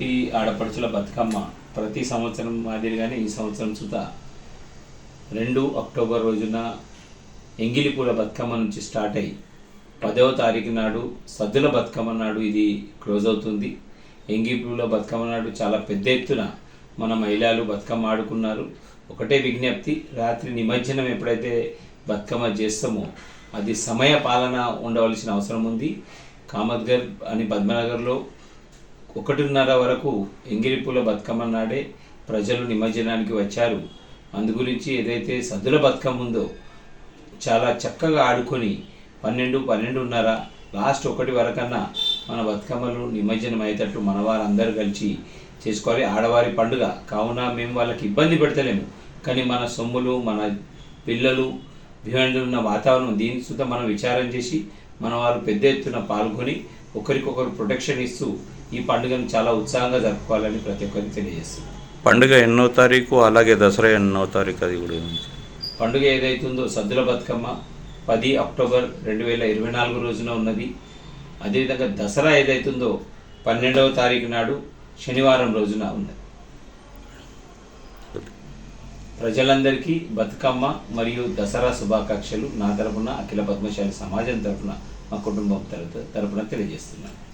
ఇంటి ఆడపడుచుల బతుకమ్మ ప్రతి సంవత్సరం మాదిరిగానే ఈ సంవత్సరం సుత రెండు అక్టోబర్ రోజున ఎంగిలిపూల బతుకమ్మ నుంచి స్టార్ట్ అయ్యి పదవ తారీఖు నాడు సద్దుల బతుకమ్మ నాడు ఇది క్లోజ్ అవుతుంది. ఎంగిలిపూల బతుకమ్మ నాడు చాలా పెద్ద ఎత్తున మన మహిళలు బతుకమ్మ ఆడుకున్నారు. ఒకటే విజ్ఞప్తి రాత్రి నిమజ్జనం ఎప్పుడైతే బతుకమ్మ చేస్తామో అది సమయ పాలన ఉండవలసిన అవసరం ఉంది. కామద్గర్ అని పద్మనగర్లో ఒకటిన్నర వరకు ఎంగిరిపూల బతుకమ్మ నాడే ప్రజలు నిమజ్జనానికి వచ్చారు. అందు గురించి ఏదైతే సద్దుల బతుకమ్మ ఉందో చాలా చక్కగా ఆడుకొని పన్నెండు పన్నెండున్నర లాస్ట్ ఒకటి వరకన్నా మన బతుకమ్మలు నిమజ్జనం అయ్యేటట్టు మన వారందరూ కలిసి చేసుకోవాలి. ఆడవారి పండుగ. కావున మేము వాళ్ళకి ఇబ్బంది పెడతలేము. కానీ మన సొమ్ములు మన పిల్లలు బిహైండ్ ఉన్న వాతావరణం దీని సుత మనం విచారం చేసి మన వారు పెద్ద ఎత్తున పాల్గొని ఒకరికొకరు ప్రొటెక్షన్ ఇస్తూ ఈ పండుగను చాలా ఉత్సాహంగా జరుపుకోవాలని ప్రతి ఒక్కరికి తెలియజేస్తున్నాం. పండుగ ఎన్నో తారీఖు అలాగే దసరా ఎన్నో తారీఖు అది కూడా ఉంది. పండుగ ఏదైతుందో సద్దుల బతుకమ్మ పది అక్టోబర్ రెండు వేల ఇరవై నాలుగు రోజున ఉన్నది. అదేవిధంగా దసరా ఏదైతుందో పన్నెండవ తారీఖు నాడు శనివారం రోజున ఉన్నది. ప్రజలందరికీ బతుకమ్మ మరియు దసరా శుభాకాంక్షలు. నా తరపున అఖిల పద్మశాలి సమాజం తరపున మా కుటుంబం తరపు తరపున తెలియజేస్తున్నాను.